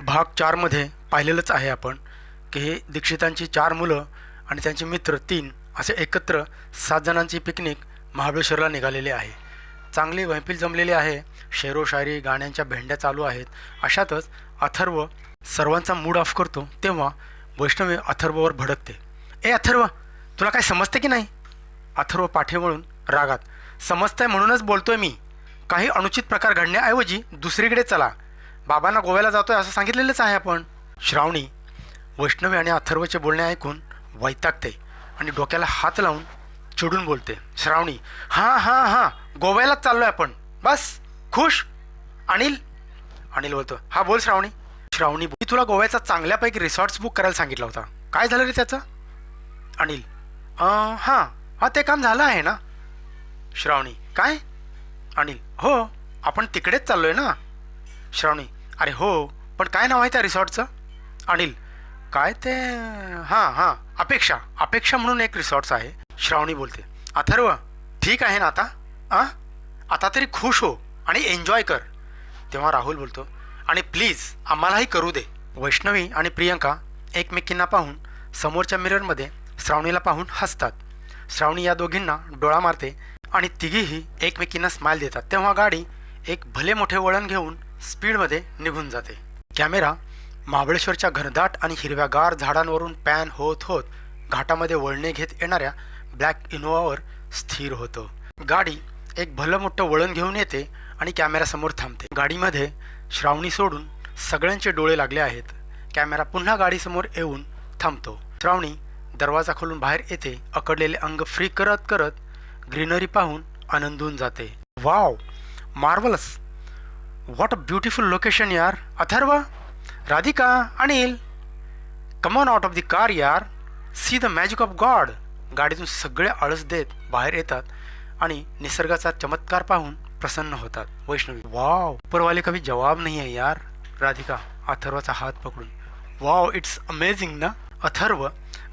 भाग चारमध्ये पाहिलेलंच आहे आपण की हे दीक्षितांची चार मुलं आणि त्यांचे मित्र तीन असे एकत्र सात जणांची पिकनिक महाबळेश्वरला निघालेली आहे. चांगली वैफिल जमलेली आहे शेरो शायरी गाण्यांच्या भेंड्या चालू आहेत. अशातच अथर्व सर्वांचा मूड ऑफ करतो तेव्हा वैष्णवी अथर्ववर भडकते. ए अथर्व तुला काय समजते की नाही? अथर्व पाठे वळून रागात. समजतंय म्हणूनच बोलतोय मी. काही अनुचित प्रकार घडण्याऐवजी दुसरीकडे चला. बाबांना गोव्याला जातोय असं सांगितलेलंच आहे आपण. श्रावणी वैष्णवी आणि अथर्वचे बोलणे ऐकून वैतागते आणि डोक्याला हात लावून चिडून बोलते. श्रावणी हां हां हां गोव्यालाच चाललोय आपण. बस खुश अनिल. अनिल बोलतो हा बोल श्रावणी. श्रावणी मी तुला गोव्याचा चांगल्यापैकी रिसॉर्ट्स बुक करायला सांगितला होता. काय झालं रे त्याचं? अनिल हां हां ते काम झालं आहे ना. श्रावणी काय? अनिल हो आपण तिकडेच चाललोय ना. श्रावणी अरे हो पण काय नाव आहे त्या रिसॉर्टचं? अनिल काय ते हां हां अपेक्षा. अपेक्षा म्हणून एक रिसॉर्ट्स आहे. श्रावणी बोलते. अथर्व ठीक आहे ना आता? आ? आता तरी खुश हो आणि एन्जॉय कर. तेव्हा राहुल बोलतो आणि प्लीज आम्हालाही करू दे. वैष्णवी आणि प्रियंका एकमेकींना पाहून समोरच्या मिररमध्ये श्रावणीला पाहून हसतात. श्रावणी या दोघींना डोळा मारते आणि तिघीही एकमेकींना स्माईल देतात. तेव्हा गाडी एक भले मोठे वळण घेऊन स्पीडमध्ये निघून जाते. कॅमेरा महाबळेश्वरच्या घनदाट आणि हिरव्यागार झाडांवरून पॅन होत होत घाटामध्ये वळणे घेत येणाऱ्या ब्लॅक इनोवावर स्थिर होतो. गाडी एक भलं मोठं वळण घेऊन येते आणि कॅमेऱ्यासमोर थांबते. गाडीमध्ये श्रावणी सोडून सगळ्यांचे डोळे लागले आहेत. कॅमेरा पुन्हा गाडीसमोर येऊन थांबतो. श्रावणी दरवाजा खोलून बाहेर येते. अकडलेले अंग फ्री करत करत ग्रीनरी पाहून आनंदून जाते. Wow! Marvellous! What a beautiful location यार Atharva Radhika Anil come on out of the car यार see the magic of God गाडीतून सगळे आळस देत बाहेर येतात आणि निसर्गाचा चमत्कार पाहून प्रसन्न होतात. वैष्णवी वाव उपरवाले कभी जवाब नाही आहे यार. राधिका अथर्वाचा हात पकडून वाव इट्स अमेझिंग ना? अथर्व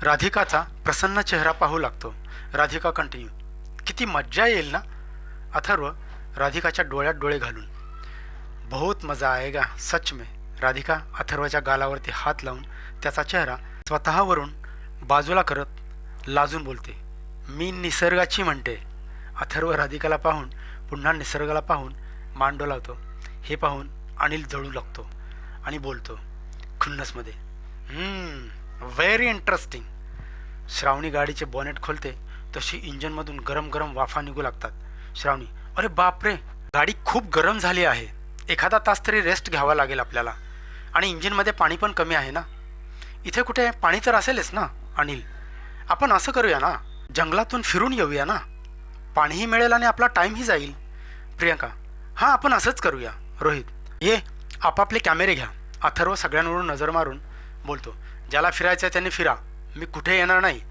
राधिकाचा प्रसन्न चेहरा पाहू लागतो. राधिका कंटिन्यू किती मज्जा येईल ना? अथर्व राधिकाच्या डोळ्यात डोळे घालून बहुत मजा आएगा सच में. राधिका अथर्वच्या गालावरती हात लावून त्याचा चेहरा स्वतःवरून बाजूला करत लाजून बोलते. मी निसर्गाची म्हणते. अथर्व राधिकाला पाहून पुन्हा निसर्गाला पाहून मांडो लावतो. हे पाहून अनिल जळू लागतो आणि बोलतो खुन्नसमध्ये व्हेरी इंटरेस्टिंग श्रावणी गाडीचे बॉनेट खोलते तशी इंजनमधून गरम गरम वाफा निघू लागतात. श्रावणी अरे बापरे गाडी खूप गरम झाली आहे. एखादा तास तरी रेस्ट घ्यावा लागेल आपल्याला. आणि इंजिनमध्ये पाणी पण कमी आहे ना? इथे कुठे पाणी तर असेलच ना अनिल? आपण असं करूया ना जंगलातून फिरून येऊया ना? पाणीही मिळेल आणि आपला टाईमही जाईल. प्रियंका हां आपण असंच करूया. रोहित ये आपापले कॅमेरे घ्या. अथर्व सगळ्यांवरून नजर मारून बोलतो ज्याला फिरायचं आहे त्यांनी फिरा. मी कुठे येणार नाही.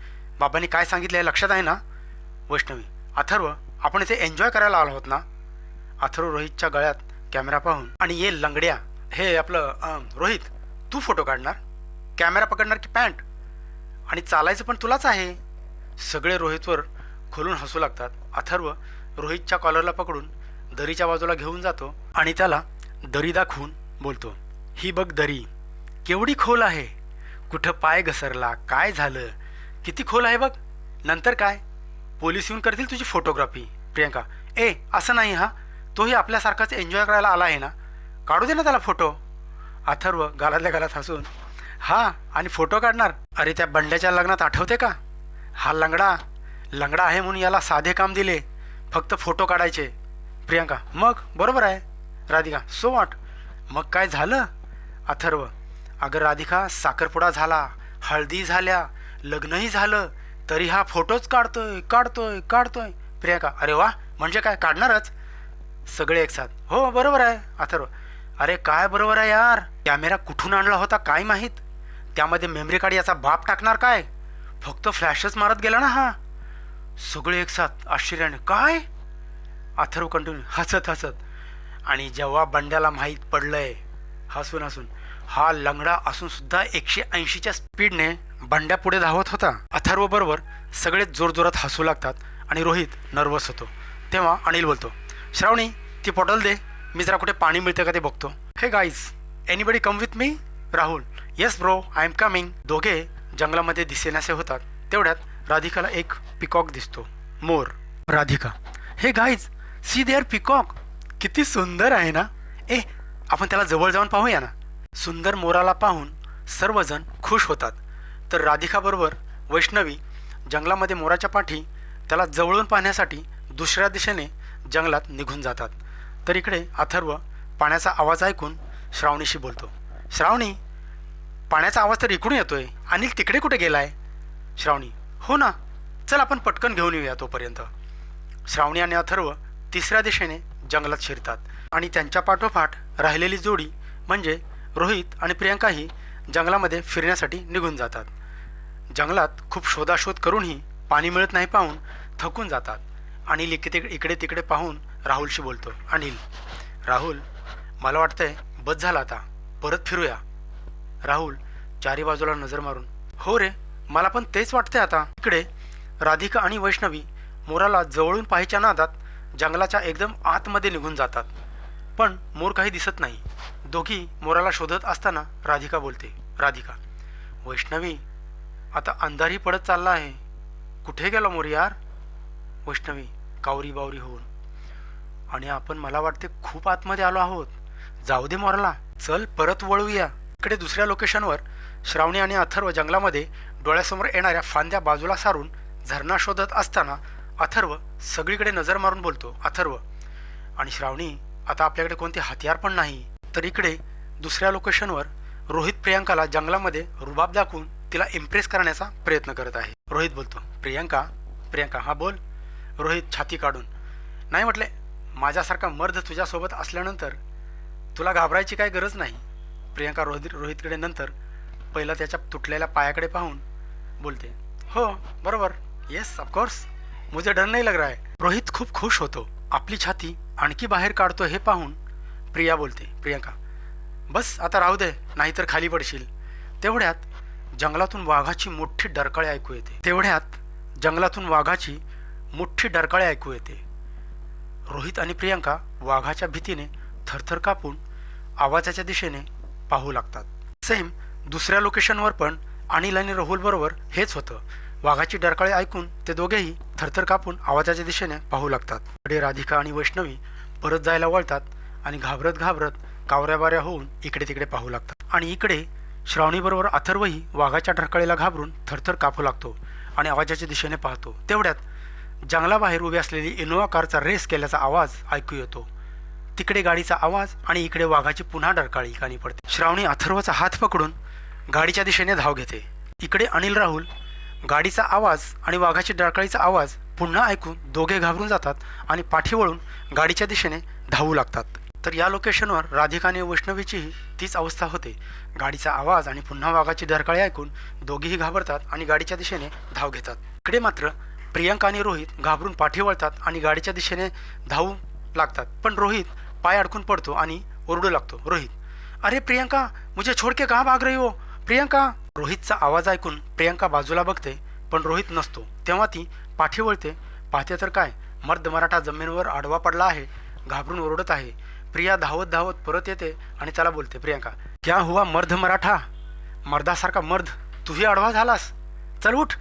बाबांनी काय सांगितलं हे लक्षात आहे ना? वैष्णवी अथर्व आपण इथे एन्जॉय करायला आलो आहोत ना? अथर्व रोहितच्या गळ्यात कॅमेरा पाहून. आणि ये लंगड्या. हे आपलं रोहित तू फोटो काढणार? कॅमेरा पकडणार की पॅन्ट? आणि चालायचं पण तुलाच आहे. सगळे रोहितवर खोलून हसू लागतात. अथर्व रोहितच्या कॉलरला पकडून दरीच्या बाजूला घेऊन जातो आणि त्याला दरी दाखवून बोलतो ही बघ दरी केवढी खोल आहे. कुठं पाय घसरला काय झालं किती खोल आहे बघ. नंतर काय? पोलीस येऊन करतील तुझी फोटोग्राफी प्रियंका. ए असं नाही हा. तोही आपल्यासारखाच एन्जॉय करायला आला आहे ना? काढू दे ना त्याला फोटो अथर्व गालातल्या गालात हसून हा आणि फोटो काढणार? अरे त्या बंड्याच्या लग्नात आठवते का? हा लंगडा लंगडा आहे म्हणून याला साधे काम दिले फक्त फोटो काढायचे. प्रियांका मग? बरोबर आहे. राधिका सो वॉट मग काय झालं? अथर्व अगं राधिका साखरपुडा झाला हळदी झाल्या लग्नही झालं तरी हा फोटोच काढतोय काढतोय काढतोय. प्रियांका अरे वा म्हणजे काय? काढणारच. सगळे एकसाथ हो बरोबर आहे. अथर्व अरे काय बरोबर आहे यार? कॅमेरा कुठून आणला होता काय माहीत? त्यामध्ये मेमरी कार्ड याचा बाप टाकणार काय? फक्त फ्लॅशच मारत गेला ना हा. सगळे एकसाथ आश्चर्याने. काय? अथर्व कंटिन्यू हसत हसत. आणि जेव्हा बंड्याला माहीत पडलंय हसून हसून हा लंगडा असून सुद्धा एकशे ऐंशीच्या स्पीडने बंड्या पुढे धावत होता. अथर्व बरोबर सगळे जोरजोरात हसू लागतात आणि रोहित नर्वस होतो. तेव्हा अनिल बोलतो श्रावणी ती बॉटल दे. मी जरा कुठे पाणी मिळतं का ते बघतो. Hey guys anybody come with me Rahul. Yes bro I am coming दोघे जंगलामध्ये दिसेनासे होतात. तेवढ्यात राधिकाला एक पिकॉक दिसतो. मोर. राधिका. हे गाईज सी देअर पिकॉक किती सुंदर आहे ना? ए आपण त्याला जवळ जाऊन पाहूया ना. सुंदर मोराला पाहून सर्वजण खुश होतात. तर राधिकाबरोबर वैष्णवी जंगलामध्ये मोराच्या पाठी त्याला जवळून पाहण्यासाठी दुसऱ्या दिशेने जंगलात निघून जातात. तर इकडे अथर्व पाण्याचा आवाज ऐकून श्रावणीशी बोलतो श्रावणी पाण्याचा आवाज तर इकडून येतोय. अनिल तिकडे कुठे गेलाय? श्रावणी. हो ना. चल आपण पटकन घेऊन येऊया तोपर्यंत. श्रावणी आणि अथर्व तिसऱ्या दिशेने जंगलात शिरतात आणि त्यांच्या पाठोपाठ राहिलेली जोडी म्हणजे रोहित आणि प्रियंकाही जंगलामध्ये फिरण्यासाठी निघून जातात. जंगलात खूप शोधाशोध करूनही पाणी मिळत नाही पाहून थकून जातात. अनिल इकडे इकडे तिकडे पाहून राहुलशी बोलतो अनिल राहुल मला वाटतंय बस झाला आता. परत फिरूया. राहुल चारी बाजूला नजर मारून हो रे मला पण तेच वाटते आता. इकडे राधिका आणि वैष्णवी मोराला जवळून पाहायच्या नादात जंगलाच्या एकदम आतमध्ये निघून जातात. पण मोर काही दिसत नाही. दोघी मोराला शोधत असताना राधिका बोलते राधिका वैष्णवी आता अंधारही पडत चालला आहे. कुठे गेला मोर यार? वैष्णवी कावरी बावरी होऊन. आणि आपण मला वाटते खूप आतमध्ये आलो आहोत. जाऊ दे मोराला चल परत वळूया. इकडे दुसऱ्या लोकेशनवर श्रावणी आणि अथर्व जंगलामध्ये डोळ्यासमोर येणाऱ्या फांद्या बाजूला सारून झरणा शोधत असताना अथर्व सगळीकडे नजर मारून बोलतो अथर्व आणि श्रावणी आता आपल्याकडे कोणते हतियार पण नाही. तर इकडे दुसऱ्या लोकेशनवर रोहित प्रियांकाला जंगलामध्ये रुबाब दाखवून तिला इम्प्रेस करण्याचा प्रयत्न करत आहे. रोहित बोलतो प्रियांका प्रियांका हा बोल. रोहित छाती काढून नाही म्हटले माझ्यासारखा मर्द तुझ्यासोबत असल्यानंतर तुला घाबरायची काही गरज नाही. प्रियांका रोहित रोहितकडे नंतर पहिलं त्याच्या तुटलेल्या पायाकडे पाहून बोलते हो बरोबर. येस ऑफकोर्स मुझे डर नाही लग रहा है. रोहित खूप खुश होतो. आपली छाती आणखी बाहेर काढतो हे पाहून प्रिया बोलते प्रियांका बस आता राहू दे नाहीतर खाली पडशील. तेवढ्यात जंगलातून वाघाची मोठी डरकळे ऐकू येते. तेवढ्यात जंगलातून वाघाची मोठी डरकाळे ऐकू येते. रोहित आणि प्रियांका वाघाच्या भीतीने थरथर कापून आवाजाच्या दिशेने पाहू लागतात. सेम दुसऱ्या लोकेशनवर पण अनिल आणि राहुलबरोबर हेच होतं. वाघाची डरकाळे ऐकून ते दोघेही थरथर कापून आवाजाच्या दिशेने पाहू लागतात. पुढे राधिका आणि वैष्णवी परत जायला वळतात आणि घाबरत घाबरत कावऱ्याबाऱ्या होऊन इकडे तिकडे पाहू लागतात. आणि इकडे श्रावणीबरोबर अथर्वही वाघाच्या ढरकाळीला घाबरून थरथर कापू लागतो आणि आवाजाच्या दिशेने पाहतो. तेवढ्यात जंगलाबाहेर उभी असलेली इनोवा कारचा रेस केल्याचा आवाज ऐकू येतो. तिकडे गाडीचा आवाज आणि इकडे वाघाची पुन्हा डरकाळी कानी पडते. श्रावणी अथर्वचा हात पकडून गाडीच्या दिशेने धाव घेते. इकडे अनिल राहुल गाडीचा आवाज आणि वाघाची डरकाळीचा आवाज पुन्हा ऐकून दोघे घाबरून जातात आणि पाठी वळून गाडीच्या दिशेने धावू लागतात. तर या लोकेशनवर राधिका आणि वैष्णवीचीही तीच अवस्था होते. गाडीचा आवाज आणि पुन्हा वाघाची डरकाळी ऐकून दोघेही घाबरतात आणि गाडीच्या दिशेने धाव घेतात. इकडे मात्र प्रियांका आणि रोहित घाबरून पाठी वळतात आणि गाडीच्या दिशेने धावू लागतात. पण रोहित पाय अडकून पडतो आणि ओरडू लागतो. रोहित अरे प्रियांका मुझे छोड़ के कहाँ भाग रही हो? प्रियांका. रोहितचा आवाज ऐकून प्रियांका बाजूला बघते पण रोहित नसतो. तेव्हा ती पाठी वळते. पाहते तर काय? मर्द मराठा जमिनीवर आडवा पडला आहे घाबरून ओरडत आहे. प्रिया धावत धावत परत येते आणि त्याला बोलते प्रियांका क्या हुआ मर्द मराठा? मर्दासारखा मर्द तूही आडवा झालास? चल उठ.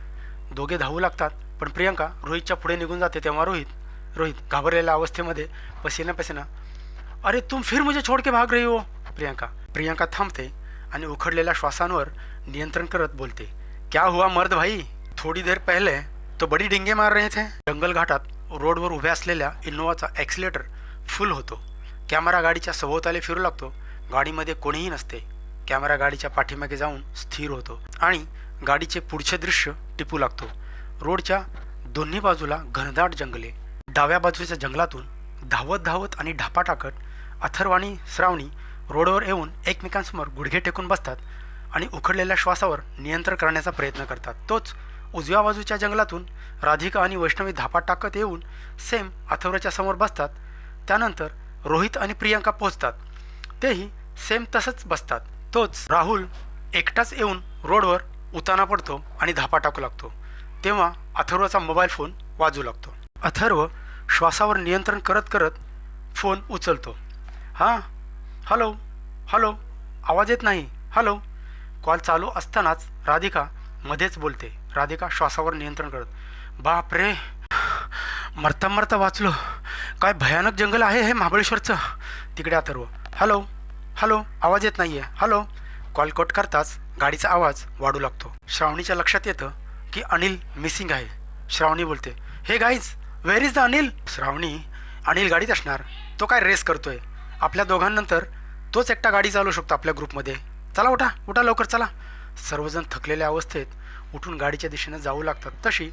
दोघे धावू लागतात. पण प्रियंका रोहितच्या पुढे निघून जाते तेव्हा रोहित रोहित घाबरलेल्या अवस्थेमध्ये पसीना पसीना अरे तुम फिर मुझे छोड़ के भाग रही हो. प्रियंका प्रियंका थांबते आणि उखडलेल्या श्वासांवर नियंत्रण करत बोलते क्या हुआ मर्द भाई? थोडी देर पहिले तो बडी डिंगे मार रहे थे. जंगल घाटात रोडवर उभ्या असलेल्या इनोवाचा ॲक्सिलेटर फुल होतो. कॅमेरा गाडीच्या सभोवताली फिरू लागतो. गाडीमध्ये कोणीही नसते. कॅमेरा गाडीच्या पाठीमागे जाऊन स्थिर होतो आणि गाडीचे पुढचे दृश्य टिपू लागतो. रोडच्या दोन्ही बाजूला घनदाट जंगले. डाव्या बाजूच्या जंगलातून धावत धावत आणि ढापा टाकत अथर्व आणि श्रावणी रोडवर येऊन एकमेकांसमोर गुडघे टेकून बसतात आणि उखडलेल्या श्वासावर नियंत्रण करण्याचा प्रयत्न करतात. तोच उजव्या बाजूच्या जंगलातून राधिका आणि वैष्णवी धापा टाकत येऊन सेम अथर्वच्या समोर बसतात. त्यानंतर रोहित आणि प्रियांका पोहोचतात. तेही सेम तसंच बसतात. तोच राहुल एकटाच येऊन रोडवर उताना पडतो आणि धापा टाकू लागतो. तेव्हा अथर्वचा मोबाईल फोन वाजू लागतो. अथर्व श्वासावर नियंत्रण करत करत फोन उचलतो. हां हॅलो हॅलो आवाज येत नाही हॅलो कॉल चालू असतानाच राधिका मध्येच बोलते. राधिका श्वासावर नियंत्रण करत बाप रे मरता मरता वाचलो. काय भयानक जंगल आहे हे महाबळेश्वरचं. तिकडे अथर्व हॅलो हॅलो आवाज येत नाही आहे हॅलो कॉल कट करताच गाडीचा आवाज वाढू लागतो. श्रावणीच्या लक्षात येतं की अनिल मिसिंग आहे. श्रावणी बोलते hey guys where is the Anil? Shravani Anil गाडीत असणार. तो काय रेस करतोय. आपल्या दोघांनंतर तोच एकटा गाडी चालवू शकतो आपल्या ग्रुपमध्ये चला उठा उठा लवकर चला. सर्वजण थकलेल्या अवस्थेत उठून गाडीच्या दिशेने जाऊ लागतात. तशी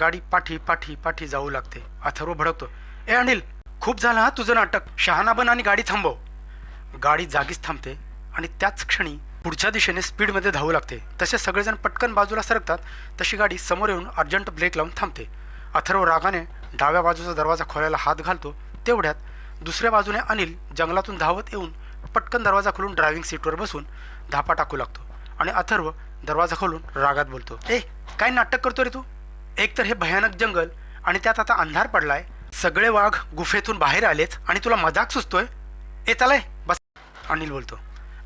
गाडी पाठी पाठी पाठी जाऊ लागते. अथर्व भडकतो ए अनिल खूप झालं हा तुझं नाटक. शहाणा बन आणि गाडी थांबव. गाडी जागीच थांबते आणि त्याच क्षणी पुढच्या दिशेने स्पीडमध्ये धावू लागते. तसे सगळेजण पटकन बाजूला सरकतात. तशी गाडी समोर येऊन अर्जंट ब्रेक लावून थांबते. अथर्व रागाने डाव्या बाजूचा दरवाजा खोलायला हात घालतो. तेवढ्यात दुसऱ्या बाजूने अनिल जंगलातून धावत येऊन पटकन दरवाजा खोलून ड्रायव्हिंग सीटवर बसून धापा टाकू लागतो आणि अथर्व दरवाजा खोलून रागात बोलतो ए काय नाटक करतो रे तू? एक तर हे भयानक जंगल आणि त्यात आता अंधार पडलाय. सगळे वाघ गुफेतून बाहेर आलेच आणि तुला मजाक सुचतोय? ए चालय बस. अनिल बोलतो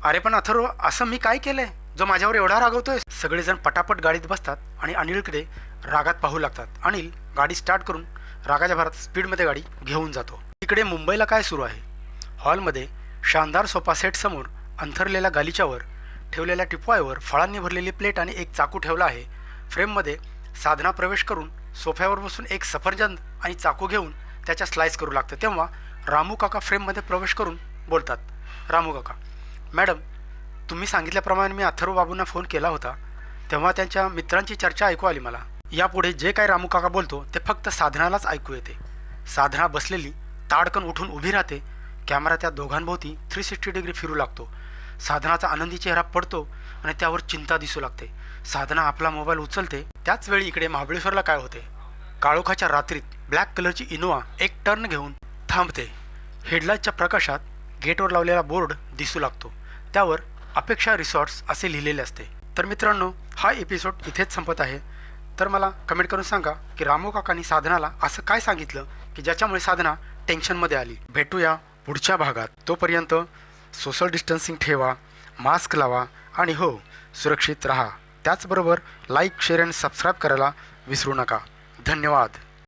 अरे पण अथर्व असं मी काय केलंय? जो माझ्यावर एवढा रागवतोय सगळेजण पटापट गाडीत बसतात आणि अनिलकडे रागात पाहू लागतात. अनिल गाडी स्टार्ट करून रागाच्या भरात स्पीडमध्ये गाडी घेऊन जातो. इकडे मुंबईला काय सुरू आहे? हॉलमध्ये शानदार सोफा सेट समोर अंथरलेल्या गालीच्यावर ठेवलेल्या टिपवायवर फळांनी भरलेली प्लेट आणि एक चाकू ठेवला आहे. फ्रेममध्ये साधना प्रवेश करून सोफ्यावर बसून एक सफरचंद आणि चाकू घेऊन त्याच्या स्लाइस करू लागतं. तेव्हा रामू काका फ्रेममध्ये प्रवेश करून बोलतात. रामू काका मॅडम तुम्ही सांगितल्याप्रमाणे मी अथर्व बाबूंना फोन केला होता तेव्हा त्यांच्या मित्रांची चर्चा ऐकू आली मला. यापुढे जे काय रामूकाका बोलतो ते फक्त साधनालाच ऐकू येते. साधना बसलेली ताडकन उठून उभी राहते. कॅमेरा त्या दोघांभोवती थ्री सिक्स्टी डिग्री फिरू लागतो. साधनाचा आनंदी चेहरा पडतो आणि त्यावर चिंता दिसू लागते. साधना आपला मोबाईल उचलते. त्याच वेळी इकडे महाबळेश्वरला काय होते? काळोखाच्या रात्रीत ब्लॅक कलरची इनोवा एक टर्न घेऊन थांबते. हेडलाईटच्या प्रकाशात गेटवर लावलेला बोर्ड दिसू लागतो. त्यावर अपेक्षा रिसॉर्ट्स असे लिहिलेले असते. तर मित्रांनो हा एपिसोड इथेच संपत आहे. तर मला कमेंट करून सांगा की रामू काकांनी साधनाला असं काय सांगितलं की ज्याच्यामुळे साधना टेन्शनमध्ये आली? भेटूया पुढच्या भागात. तोपर्यंत सोशल डिस्टन्सिंग ठेवा मास्क लावा आणि हो सुरक्षित राहा. त्याचबरोबर लाईक शेअर आणि सबस्क्राईब करायला विसरू नका. धन्यवाद.